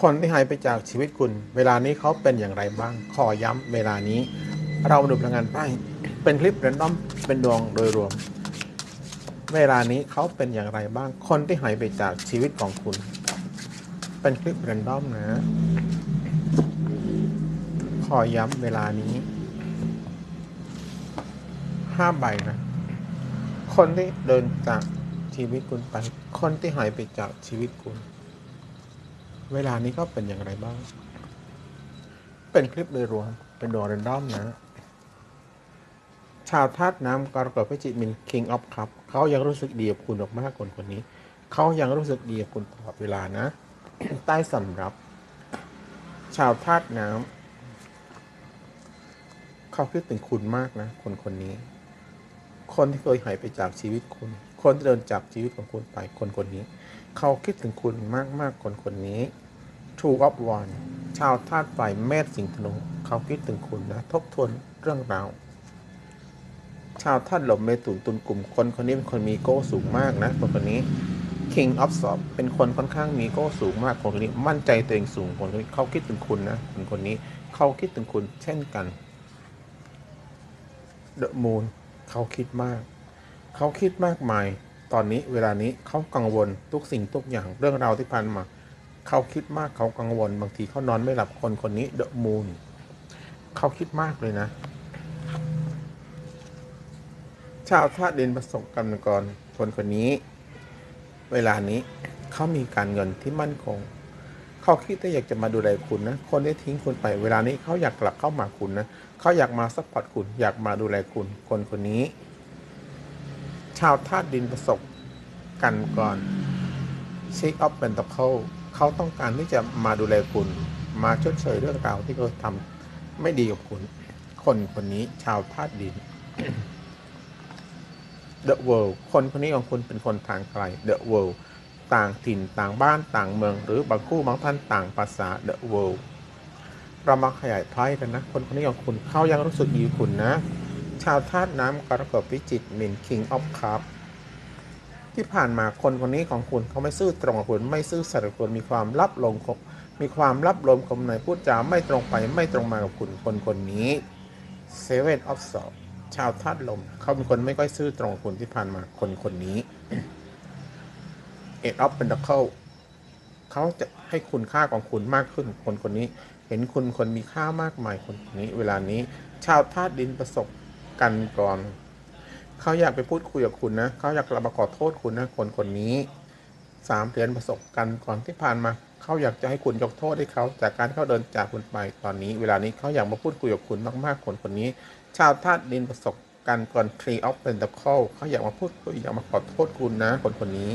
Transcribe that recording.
คนที่หายไปจากชีวิตคุณ เวลานี้เขาเป็นอย่างไรบ้าง ขอย้ำเวลานี้ เราดูพลังงานไพ่เป็นคลิปเรนดอมเป็นดวงโดยรวม เวลานี้เขาเป็นอย่างไรบ้าง คนที่หายไปจากชีวิตของคุณ เป็นคลิปเรนดอมนะ ขอย้ำเวลานี้ห้าใบนะ คนที่เดินจากชีวิตคุณไป คนที่หายไปจากชีวิตคุณ เวลานี้ก็เป็นอย่างไรบ้าง เป็นคลิปโดยรวม เป็นดวงเรนดอมนะ ชาวธาตุน้ำกรกฎพิจิกมิน King of Cup เขายังรู้สึกดีกับคุณมากคนคนนี้ เขายังรู้สึกดีกับคุณตลอดเวลานะ ใต้สำรับ ชาวธาตุน้ำเขาคิดถึงคุณมากนะ คนคนนี้ คนที่เคยหายไปจากชีวิตคุณ คนที่เดินจากชีวิตของคุณไป คนคนนี้ เขาคิดถึงคุณมากมากคนคนนี้ True of One ชาวธาตุไฟเมษสิงห์ธนูเขาคิดถึงคุณนะทบทวนเรื่องราวชาวธาตุลมเมถุนตุลกลุ่มคนคนนี้เป็นคนมีโก้สูงมากนะคนคนนี้ King of s o p เป็นคนค่อนข้างมีโก้สูงมากคนคนนี้มั่นใจตัวเองสูงคนคนนี้เขาคิดถึงคุณนะคนคนนี้เขาคิดถึงคุณเช่นกัน The Moon เขาคิดมาก เขาคิดมากมาย ตอนนี้เวลานี้เขากังวลทุกสิ่งทุกอย่างเรื่องราวที่ผ่านมาเขาคิดมากเขากังวล บางทีเขานอนไม่หลับคนคนนี้ The Moon เขาคิดมากเลยนะ ชาวธาตุดินประสบกรรมกรคนคนนี้ เวลานี้เขามีการเงินที่มั่นคงเขาคิดว่าอยากจะมาดูแลคุณนะ คนที่ทิ้งคุณไปเวลานี้เขาอยากกลับเข้ามาคุณนะเขาอยากมาซัพพอร์ตคุณ อยากมาดูแลคุณ คนคนนี้ ชาวธาตุดินประสบกันก่อนเช็คออฟเป็นตะเขาเขาต้องการที่จะมาดูแลคุณ มาชดเชยเรื่องราวที่เขาทำไม่ดีกับคุณ คนคนนี้ชาวธาตุดิน The World คนคนนี้ของคุณเป็นคนทางไกล The World ต่างถิ่นต่างบ้านต่างเมือง หรือบางคู่บางท่านต่างภาษา The World เรามาขยายไพ่กันนะ คนคนนี้ของคุณเขายังรู้สึกดีคุณนะ ชาวธาตุน้ำกรกฎพิจิกมิน King of Cup ที่ผ่านมาคนคนนี้ของคุณเขาไม่ซื่อตรงกับคุณไม่ซื่อสัตย์กับคุณมีความลับลงคบมีความลับลมคมในพูดจาไม่ตรงไปไม่ตรงมากับคุณคนคนนี้ Seven of Swords ชาวธาตุลมเขาเป็นคนไม่ค่อยซื่อตรงกับคุณที่ผ่านมาคนคนนี้ Eight of Pentacles เขาจะให้คุณค่าของคุณมากขึ้นคนคนนี้ เห็นคุณคนมีค่ามากมายคนคนนี้ เวลานี้ ชาวธาตุดินประสบ กันก่อน เขาอยากไปพูดคุยกับคุณนะ เขาอยากระบมาขอโทษคุณนะคนคนนี้สามเหรียญประสบกันก่อนที่ผ่านมา เขาอยากจะให้คุณยกโทษให้เขาจากการเขาเดินจากคุณไปตอนนี้ เวลานี้เขาอยากมาพูดคุยกับคุณมากๆคนคนนี้ ชาวธาตุดินประสบกันก่อน Tree of Pentacle เขาอยากมาพูดคุยอยากมาขอโทษคุณนะคนคนนี้